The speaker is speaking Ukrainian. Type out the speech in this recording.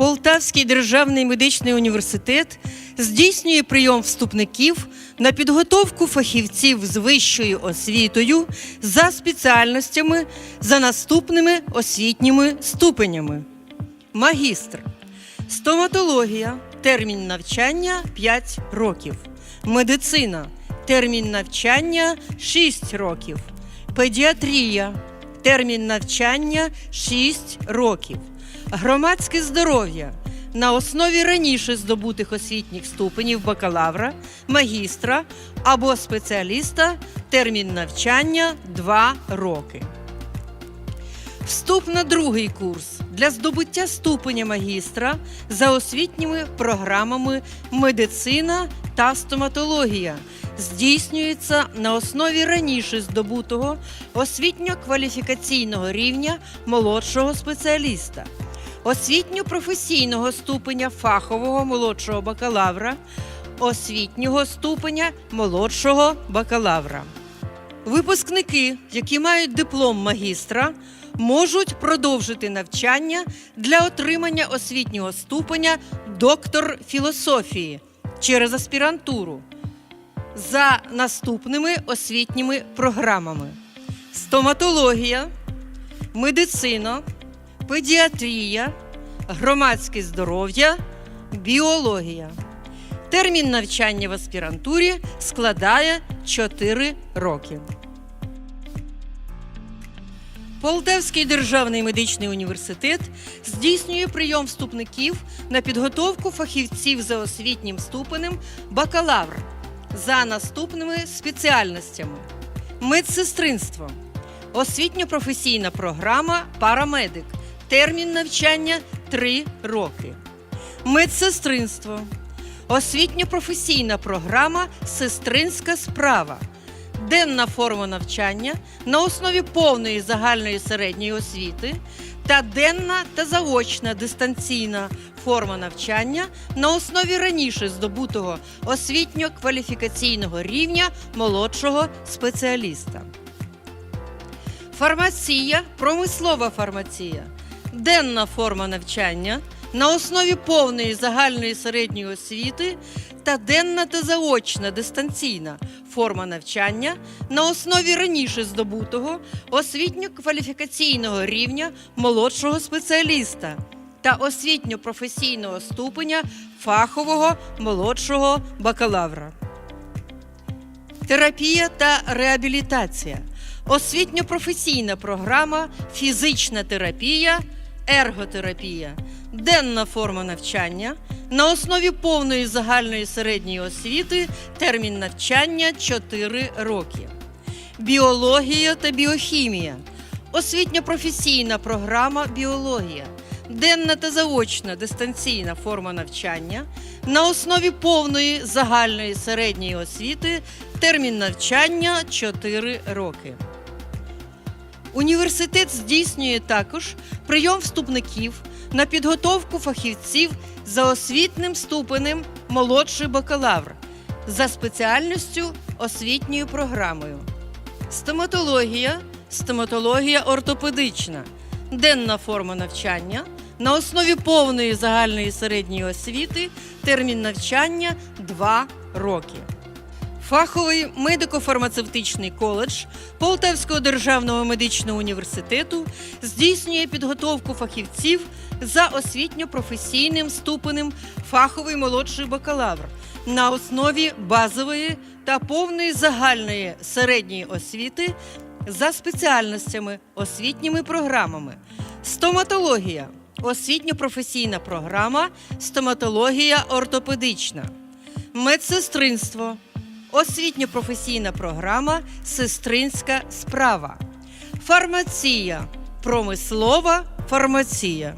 Полтавський державний медичний університет здійснює прийом вступників на підготовку фахівців з вищою освітою за спеціальностями за наступними освітніми ступенями. Магістр, стоматологія, термін навчання 5 років. Медицина, термін навчання 6 років. Педіатрія, термін навчання 6 років. Громадське здоров'я на основі раніше здобутих освітніх ступенів бакалавра, магістра або спеціаліста термін навчання 2 роки. Вступ на другий курс для здобуття ступеня магістра за освітніми програмами медицина та стоматологія здійснюється на основі раніше здобутого освітньо-кваліфікаційного рівня молодшого спеціаліста, освітньо-професійного ступеня фахового молодшого бакалавра, освітнього ступеня молодшого бакалавра. Випускники, які мають диплом магістра, можуть продовжити навчання для отримання освітнього ступеня доктор філософії через аспірантуру за наступними освітніми програмами: стоматологія, медицина, педіатрія, громадське здоров'я, біологія. Термін навчання в аспірантурі складає 4 роки. Полтавський державний медичний університет здійснює прийом вступників на підготовку фахівців за освітнім ступенем бакалавр за наступними спеціальностями: медсестринство, освітньо-професійна програма Парамедик. Термін навчання 3 роки. Медсестринство, освітньо-професійна програма Сестринська справа. Денна форма навчання на основі повної загальної середньої освіти та денна та заочна дистанційна форма навчання на основі раніше здобутого освітньо-кваліфікаційного рівня молодшого спеціаліста. Фармація, промислова фармація, денна форма навчання на основі повної загальної середньої освіти та денна та заочна дистанційна форма навчання на основі раніше здобутого освітньо-кваліфікаційного рівня молодшого спеціаліста та освітньо-професійного ступеня фахового молодшого бакалавра. Терапія та реабілітація, освітньо-професійна програма, фізична терапія, ерготерапія, денна форма навчання на основі повної загальної середньої освіти, термін навчання 4 роки. Біологія та біохімія, освітньо-професійна програма біологія, денна та заочна дистанційна форма навчання на основі повної загальної середньої освіти, термін навчання 4 роки. Університет здійснює також прийом вступників на підготовку фахівців за освітним ступенем молодший бакалавр за спеціальністю освітньою програмою. Стоматологія, стоматологія ортопедична, денна форма навчання на основі повної загальної середньої освіти, термін навчання 2 роки. Фаховий медико-фармацевтичний коледж Полтавського державного медичного університету здійснює підготовку фахівців за освітньо-професійним ступенем фаховий молодший бакалавр на основі базової та повної загальної середньої освіти за спеціальностями, освітніми програмами. Стоматологія, освітньо-професійна програма, стоматологія ортопедична, медсестринство, освітньо-професійна програма Сестринська справа, фармація, промислова фармація.